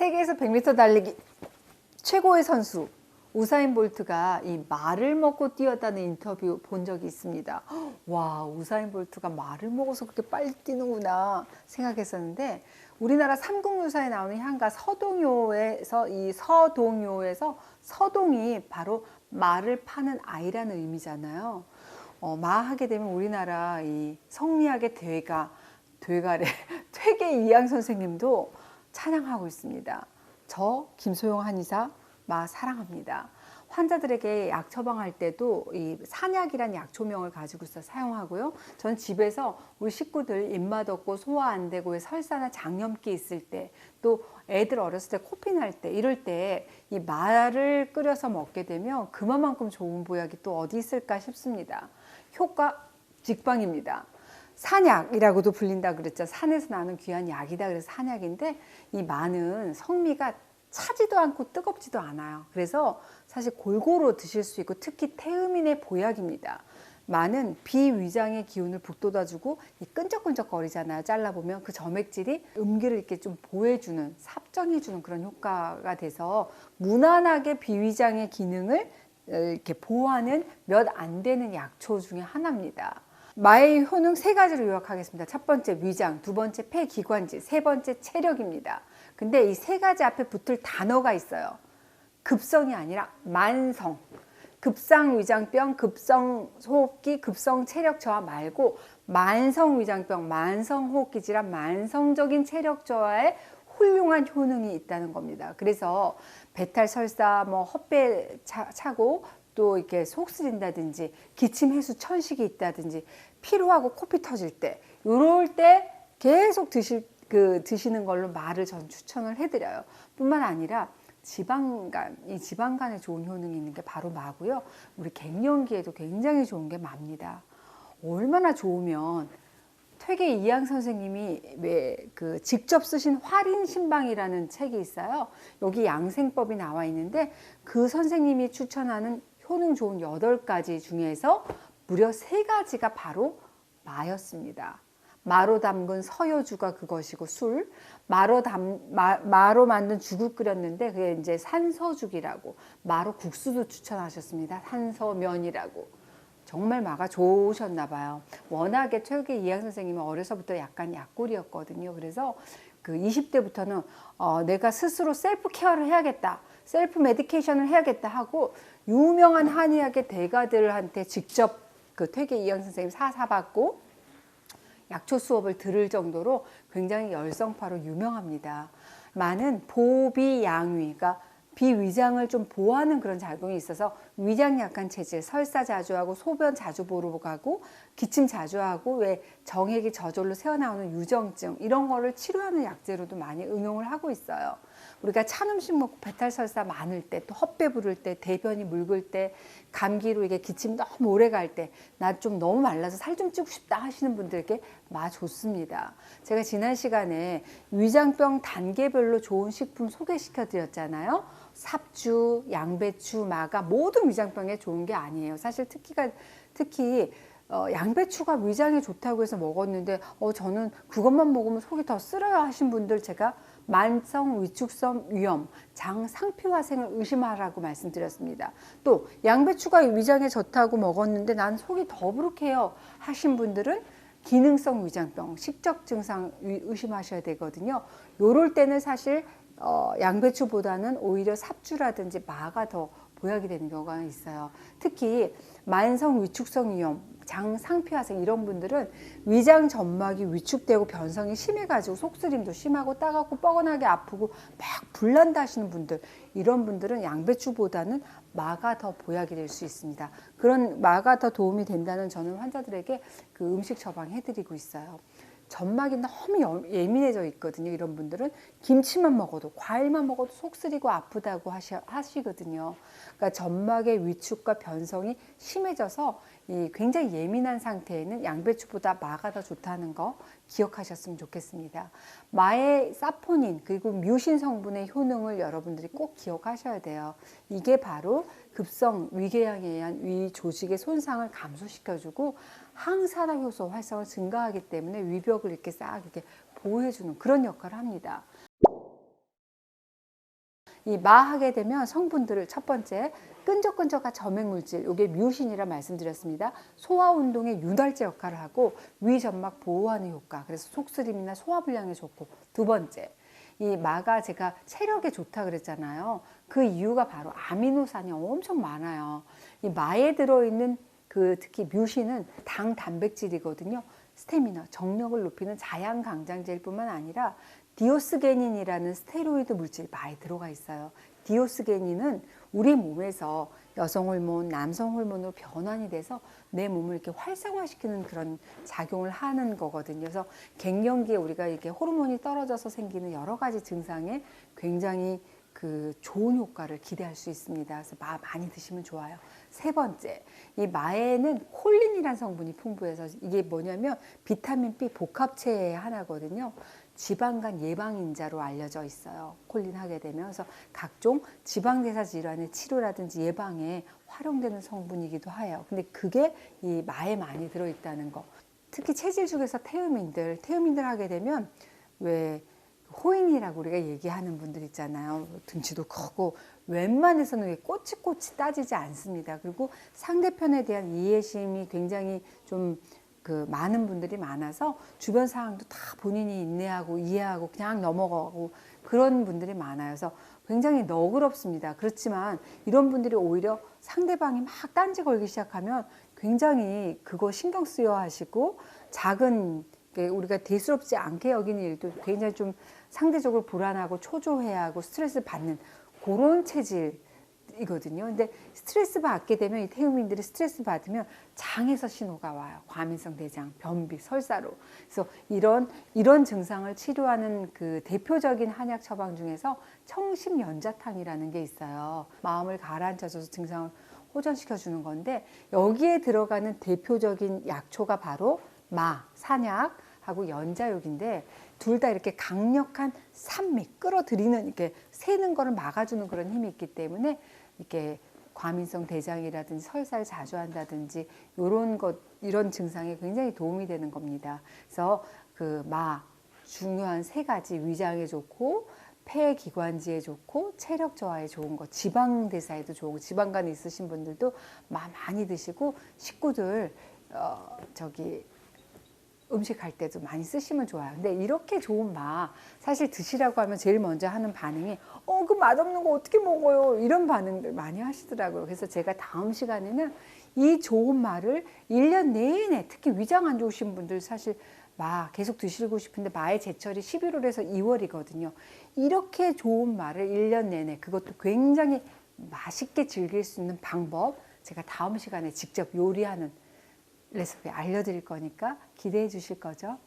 세계에서 100m 달리기 최고의 선수 우사인 볼트가 이 말을 먹고 뛰었다는 인터뷰 본 적이 있습니다. 와, 우사인 볼트가 말을 먹어서 그렇게 빨리 뛰는구나 생각했었는데 우리나라 삼국유사에 나오는 향가 서동요에서 이 서동요에서 서동이 바로 말을 파는 아이라는 의미잖아요. 어, 마하게 되면 우리나라 이 성리학의 대가 되가래 퇴계 이양 선생님도 찬양하고 있습니다. 저 김소영 한의사 마 사랑합니다. 환자들에게 약 처방할 때도 이 산약이란 약초명을 가지고 있어 사용하고요. 전 집에서 우리 식구들 입맛 없고 소화 안 되고 설사나 장염기 있을 때 또 애들 어렸을 때 코피 날 때 이럴 때이 말을 끓여서 먹게 되면 그만큼 좋은 보약이 또 어디 있을까 싶습니다. 효과 직방입니다. 산약이라고도 불린다 그랬죠. 산에서 나는 귀한 약이다 그래서 산약인데 이 마는 성미가 차지도 않고 뜨겁지도 않아요. 그래서 사실 골고루 드실 수 있고 특히 태음인의 보약입니다. 마는 비위장의 기운을 북돋아주고 이 끈적끈적거리잖아요. 잘라보면 그 점액질이 음기를 이렇게 좀 보해주는 삽정해주는 그런 효과가 돼서 무난하게 비위장의 기능을 어, 이렇게 보호하는 몇 안 되는 약초 중에 하나입니다. 마의 효능 세 가지로 요약하겠습니다. 첫 번째 위장, 두 번째 폐기관지, 세 번째 체력입니다. 근데 이 세 가지 앞에 붙을 단어가 있어요. 급성이 아니라 만성. 급상 위장병, 급성 호흡기, 급성 체력 저하 말고 만성 위장병, 만성 호흡기 질환, 만성적인 체력 저하에 훌륭한 효능이 있다는 겁니다. 그래서 배탈 설사, 뭐 헛배 차, 차고 또 이렇게 속 쓰린다든지 기침 해수 천식이 있다든지 피로하고 코피 터질 때 요럴 때 계속 드실 그 드시는 걸로 말을 전 추천을 해드려요. 뿐만 아니라 지방간, 이 지방간에 좋은 효능이 있는 게 바로 마고요. 우리 갱년기에도 굉장히 좋은 게 마입니다. 얼마나 좋으면 퇴계 이양 선생님이 왜 그 직접 쓰신 활인 신방이라는 책이 있어요. 여기 양생법이 나와 있는데 그 선생님이 추천하는 효능 좋은 여덟 가지 중에서 무려 세 가지가 바로 마였습니다. 마로 담근 서효주가 그것이고 술, 마로 담 마, 마로 만든 죽을 끓였는데 그게 이제 산서죽이라고 마로 국수도 추천하셨습니다. 산서면이라고. 정말 마가 좋으셨나 봐요. 워낙에 최욱의 이양 선생님은 어려서부터 약간 약골이었거든요. 그래서 그 20대부터는 어, 내가 스스로 셀프 케어를 해야겠다. 셀프 메디케이션을 해야겠다 하고 유명한 한의학의 대가들한테 직접 그 퇴계 이양 선생님 사사받고 약초 수업을 들을 정도로 굉장히 열성파로 유명합니다. 많은 보비양위가 비위장을 좀 보호하는 그런 작용이 있어서 위장 약한 체질, 설사 자주 하고 소변 자주 보러 가고 기침 자주 하고 왜 정액이 저절로 새어나오는 유정증 이런 거를 치료하는 약재로도 많이 응용을 하고 있어요. 우리가 찬 음식 먹고 배탈 설사 많을 때 또 헛배 부를 때 대변이 묽을 때 감기로 이게 기침 너무 오래 갈 때 나 좀 너무 말라서 살 좀 찌고 싶다 하시는 분들에게 마 좋습니다. 제가 지난 시간에 위장병 단계별로 좋은 식품 소개시켜 드렸잖아요. 삽주, 양배추, 마가 모든 위장병에 좋은 게 아니에요. 사실 특히가 특히 어, 양배추가 위장에 좋다고 해서 먹었는데 어, 저는 그것만 먹으면 속이 더 쓰려요 하신 분들 제가 만성 위축성 위염, 장 상피화생을 의심하라고 말씀드렸습니다. 또 양배추가 위장에 좋다고 먹었는데 난 속이 더부룩해요 하신 분들은 기능성 위장병, 식적 증상 의심하셔야 되거든요. 요럴 때는 사실 어, 양배추보다는 오히려 삽주라든지 마가 더 보약이 되는 경우가 있어요. 특히 만성 위축성 위염, 장 상피화생 이런 분들은 위장 점막이 위축되고 변성이 심해가지고 속쓰림도 심하고 따갑고 뻐근하게 아프고 막 불난다 하시는 분들 이런 분들은 양배추보다는 마가 더 보약이 될 수 있습니다. 그런 마가 더 도움이 된다는 저는 환자들에게 그 음식 처방해드리고 있어요. 점막이 너무 예민해져 있거든요. 이런 분들은 김치만 먹어도 과일만 먹어도 속 쓰리고 아프다고 하시, 하시거든요. 그러니까 점막의 위축과 변성이 심해져서 이 굉장히 예민한 상태에는 양배추보다 마가 더 좋다는 거 기억하셨으면 좋겠습니다. 마의 사포닌 그리고 뮤신 성분의 효능을 여러분들이 꼭 기억하셔야 돼요. 이게 바로 급성 위궤양에 의한 위 조직의 손상을 감소시켜주고 항산화 효소 활성을 증가하기 때문에 위벽을 이렇게 싹 이렇게 보호해주는 그런 역할을 합니다. 이 마하게 되면 성분들을 첫 번째 끈적끈적한 점액물질, 이게 뮤신이라 말씀드렸습니다. 소화 운동의 윤활제 역할을 하고 위 점막 보호하는 효과. 그래서 속쓰림이나 소화불량에 좋고 두 번째 이 마가 제가 체력에 좋다 그랬잖아요. 그 이유가 바로 아미노산이 엄청 많아요. 이 마에 들어있는 그 특히 뮤신은 당 단백질이거든요. 스태미너, 정력을 높이는 자양 강장제일 뿐만 아니라 디오스게닌이라는 스테로이드 물질이 많이 들어가 있어요. 디오스게닌은 우리 몸에서 여성 호르몬, 남성 호르몬으로 변환이 돼서 내 몸을 이렇게 활성화시키는 그런 작용을 하는 거거든요. 그래서 갱년기에 우리가 이렇게 호르몬이 떨어져서 생기는 여러 가지 증상에 굉장히 그 좋은 효과를 기대할 수 있습니다. 그래서 마 많이 드시면 좋아요. 세 번째, 이 마에는 콜린이라는 성분이 풍부해서 이게 뭐냐면 비타민 B 복합체의 하나거든요. 지방간 예방인자로 알려져 있어요. 콜린 하게 되면 그래서 각종 지방대사 질환의 치료라든지 예방에 활용되는 성분이기도 해요. 근데 그게 이 마에 많이 들어있다는 거. 특히 체질 중에서 태음인들, 태음인들 하게 되면 왜 호인이라고 우리가 얘기하는 분들 있잖아요. 등치도 크고 웬만해서는 왜 꼬치꼬치 따지지 않습니다. 그리고 상대편에 대한 이해심이 굉장히 좀 그 많은 분들이 많아서 주변 상황도 다 본인이 인내하고 이해하고 그냥 넘어가고 그런 분들이 많아요. 그래서 굉장히 너그럽습니다. 그렇지만 이런 분들이 오히려 상대방이 막 딴지 걸기 시작하면 굉장히 그거 신경 쓰여 하시고 작은 게 우리가 대수롭지 않게 여기는 일도 굉장히 좀 상대적으로 불안하고 초조해하고 스트레스 받는 그런 체질 이거든요. 근데 스트레스 받게 되면 이 태음인들이 스트레스 받으면 장에서 신호가 와요. 과민성 대장, 변비, 설사로. 그래서 이런 이런 증상을 치료하는 그 대표적인 한약 처방 중에서 청심 연자탕이라는 게 있어요. 마음을 가라앉혀줘서 증상을 호전시켜 주는 건데 여기에 들어가는 대표적인 약초가 바로 마, 산약 하고 연자육인데 둘 다 이렇게 강력한 산미, 끌어들이는 이렇게 새는 거를 막아주는 그런 힘이 있기 때문에 이렇게 과민성 대장이라든지 설사를 자주 한다든지 이런 것 이런 증상에 굉장히 도움이 되는 겁니다. 그래서 그 마 중요한 세 가지 위장에 좋고 폐 기관지에 좋고 체력 저하에 좋은 거 지방 대사에도 좋고 지방간 있으신 분들도 마 많이 드시고 식구들 어 저기 음식 할 때도 많이 쓰시면 좋아요. 근데 이렇게 좋은 마 사실 드시라고 하면 제일 먼저 하는 반응이 어 그 맛없는 거 어떻게 먹어요? 이런 반응들 많이 하시더라고요. 그래서 제가 다음 시간에는 이 좋은 마를 1년 내내 특히 위장 안 좋으신 분들 사실 마 계속 드시고 싶은데 마의 제철이 11월에서 2월이거든요. 이렇게 좋은 마를 1년 내내 그것도 굉장히 맛있게 즐길 수 있는 방법 제가 다음 시간에 직접 요리하는 레시피 알려드릴 거니까 기대해 주실 거죠?